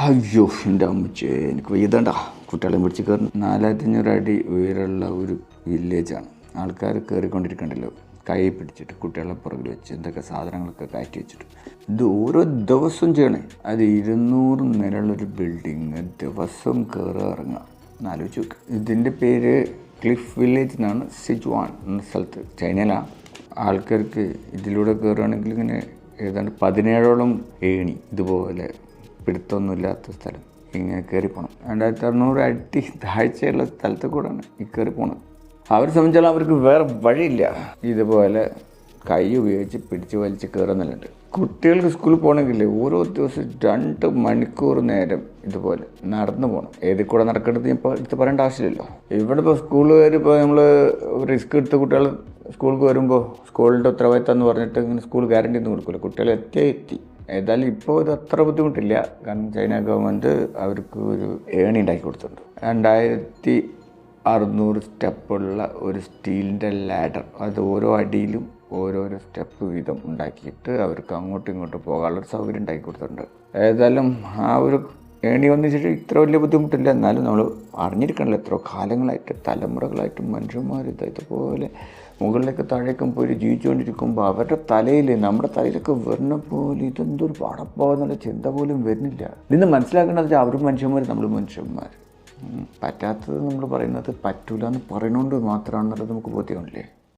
അയ്യോ എന്റെ അമ്മച്ചേ എനിക്ക് വയ്യതണ്ട. കുട്ടികളെ പിടിച്ച് കയറുന്നു. നാലായിരത്തി അഞ്ഞൂറ് അടി ഉയരമുള്ള ഒരു വില്ലേജാണ്. ആൾക്കാർ കയറിക്കൊണ്ടിരിക്കണ്ടല്ലോ. കൈ പിടിച്ചിട്ട് കുട്ടികളെ പുറകിൽ വെച്ച് എന്തൊക്കെ സാധനങ്ങളൊക്കെ കയറ്റി വെച്ചിട്ട്. ഇത് ഓരോ ദിവസവും ചെയ്യണേ. അത് ഇരുന്നൂറ് നിലയുള്ളൊരു ബിൽഡിങ്. ദിവസം കയറി ഇറങ്ങുക എന്നാലോചിച്ച് നോക്ക്. ഇതിന്റെ പേര് ക്ലിഫ് വില്ലേജ് എന്നാണ് സിജ്വാൻ എന്ന സ്ഥലത്ത്. ചൈനയിലാണ് ആൾക്കാർക്ക് ഇതിലൂടെ കയറുകയാണെങ്കിൽ ഇങ്ങനെ ഏതാണ്ട് പതിനേഴോളം ഏണി ഇതുപോലെ പിടുത്തമൊന്നുമില്ലാത്ത സ്ഥലം. ഇങ്ങനെ കയറി പോകണം രണ്ടായിരത്തി അറുന്നൂറ് അടി താഴ്ചയുള്ള സ്ഥലത്ത് കൂടെയാണ് ഈ കയറി പോണത്. അവരെ സംബന്ധിച്ചാൽ അവർക്ക് വേറെ വഴിയില്ല. ഇതുപോലെ കൈ ഉപയോഗിച്ച് പിടിച്ച് വലിച്ച് കയറുന്നുണ്ട് കുട്ടികൾക്ക് സ്കൂളിൽ പോകണമെങ്കിൽ ഓരോ ദിവസം രണ്ട് മണിക്കൂർ നേരം ഇതുപോലെ നടന്നു പോകണം. ഏതിൽ കൂടെ നടക്കേണ്ടത് ഇപ്പോൾ എടുത്ത് പറയേണ്ട ആവശ്യമില്ലല്ലോ. ഇവിടെ ഇപ്പോൾ സ്കൂളുകാർ ഇപ്പോൾ നമ്മൾ റിസ്ക് എടുത്ത് കുട്ടികൾ സ്കൂളിൽ വരുമ്പോൾ സ്കൂളിന്റെ ഉത്തരവാദിത്തം എന്ന് പറഞ്ഞിട്ട് ഇങ്ങനെ സ്കൂൾ ഗ്യാരണ്ടി ഒന്നും കൊടുക്കില്ല. കുട്ടികൾ എത്തി. ഏതായാലും ഇപ്പോൾ ഇത് അത്ര ബുദ്ധിമുട്ടില്ല. കാരണം ചൈന ഗവൺമെന്റ് അവർക്ക് ഒരു ഏണി ഉണ്ടാക്കി കൊടുത്തിട്ടുണ്ട്. രണ്ടായിരത്തി അറുന്നൂറ് സ്റ്റെപ്പുള്ള ഒരു സ്റ്റീലിന്റെ ലാഡർ. അത് ഓരോ അടിയിലും ഓരോരോ സ്റ്റെപ്പ് വീതം ഉണ്ടാക്കിയിട്ട് അവർക്ക് അങ്ങോട്ടും ഇങ്ങോട്ടും പോകാനുള്ള സൗകര്യം ഉണ്ടാക്കി കൊടുത്തിട്ടുണ്ട്. ഏതായാലും ആ ഒരു ഏണി വന്നിച്ചിട്ട് ഇത്ര വലിയ ബുദ്ധിമുട്ടില്ല. എന്നാലും നമ്മൾ അറിഞ്ഞിരിക്കണല്ലോ എത്ര കാലങ്ങളായിട്ട് തലമുറകളായിട്ട് മനുഷ്യന്മാർ ഇത് ഇതുപോലെ മുകളിലേക്ക് താഴേക്കും പോയി ജീവിച്ചുകൊണ്ടിരിക്കുമ്പോൾ അവരുടെ തലയിൽ നമ്മുടെ തലയിലൊക്കെ വരുന്ന പോലെ ഇതെന്തൊരു പാടപ്പാന്നുള്ള ചിന്ത പോലും വരുന്നില്ല. ഇന്ന് മനസ്സിലാക്കേണ്ടത് വെച്ചാൽ അവരും മനുഷ്യന്മാർ നമ്മൾ മനുഷ്യന്മാർ പറ്റാത്തത് നമ്മൾ പറയുന്നത് പറ്റൂല എന്ന് പറയണോണ്ട് മാത്രമാണെന്നുള്ളത് നമുക്ക് ബോധ്യമാണില്ലേ